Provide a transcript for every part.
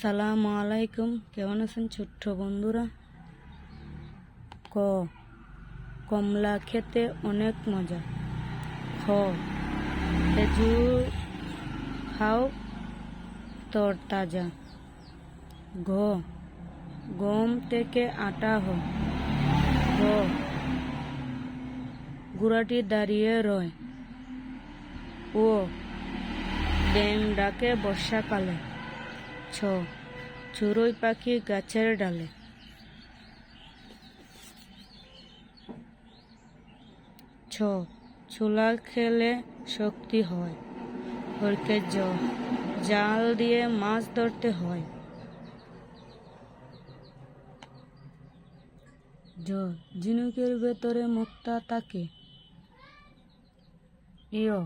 আসসালামু আলাইকুম। কেমন আছেন ছোট্ট বন্ধুরা? ক। কমলা খেতে অনেক মজা। খ। খেজুর খাও তরতাজা। ঘ। গম থেকে আটা হ। ঘ গুড়াটি দাঁড়িয়ে রয়। ও। ব্যাং ডাকে বর্ষাকালে। ছ। চড়ুই পাখি গাছের ডালে। ছ। ছোলা খেলে শক্তি হয়। হরকে জ। জাল দিয়ে মাছ ধরতে হয়। জ। ঝিনুকের ভেতরে মুক্তা থাকে। ইয়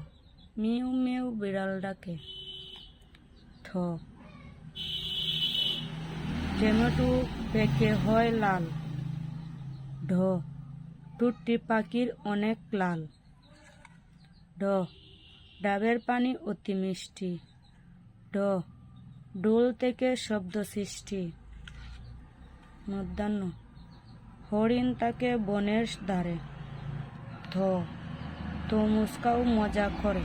মিউ মিউ বিড়াল ডাকে। ঠ টমেটো পেকে হয় লাল? ঢ, টুটটি পাখির অনেক লাল। ড ডাবের পানি অতি মিষ্টি। ড ডোল থেকে শব্দ সৃষ্টি। মধ্যাহ্ন হরিণ তাকে বনের ধারে ধ তো মুস্কাও মজা করে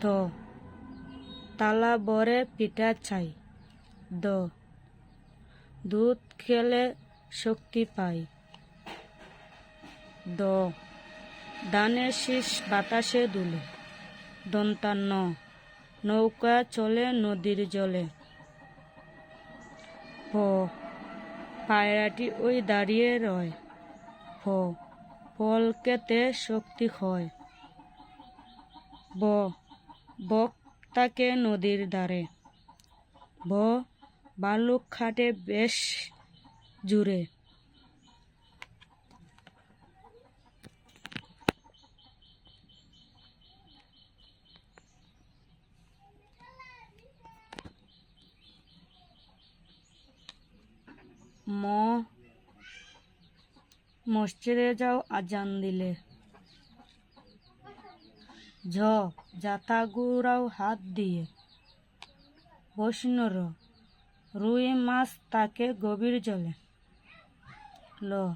তো তালা বরে পিঠা চাই। দ। দুধ খেলে শক্তি পাই। দ। দানের শীষ বাতাসে দুলে। দন্তান্ন। নৌকা চলে নদীর জলে। প পায়রাটি ওই দাঁড়িয়ে রয়। ফ ফলকেতে শক্তি হয় ব। বক তাকে নদীর ধারে। ভ বালুক খাটে বেশ জুড়ে। ম মসজিদে যাও আজান দিলে। ঝ জাতা গুড়াও হাত দিয়ে। বৈষ্ণর রুই মাছ তাকে গভীর জলে। ল,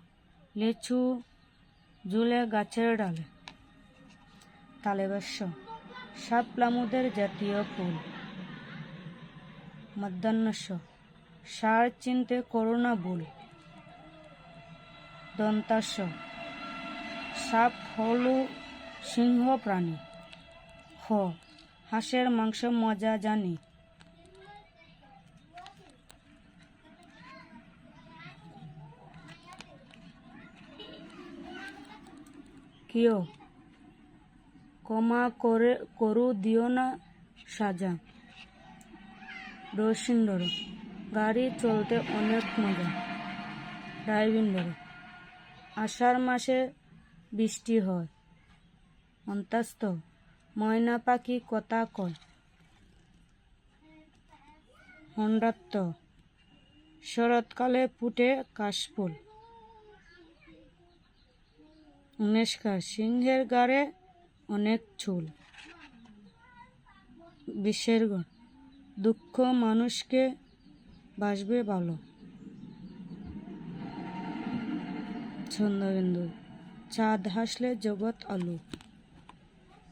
লিচু ঝুলে গাছের ডালে। তালেবাস্য সাপলামুদের জাতীয় ফুল। মধ্যাহ্নস্য সার চিনতে করোনা ভুল। দন্তাস্য সাপ, হলু, সিংহ, প্রাণী। খ হাঁসের মাংস মজা জানি। কিয় কমা করে, করু দিও না সাজা। রসিন্দর গাড়ি চলতে অনেক মজা। ড্রাইভিং ড্রাইভিন্দর আষাঢ় মাসে বৃষ্টি হয়। অন্তাস্ত ময়না পাখি কথা কয়। হন্ডাত্ত, শরৎকালে ফুটে কাশফুল। উনেশকার সিংহের গাড়ে অনেক চুল। বিশ্বের দুঃখ মানুষকে বাসবে ভালো। ছন্দবিন্দু, চাঁদ হাসলে জগৎ আলু।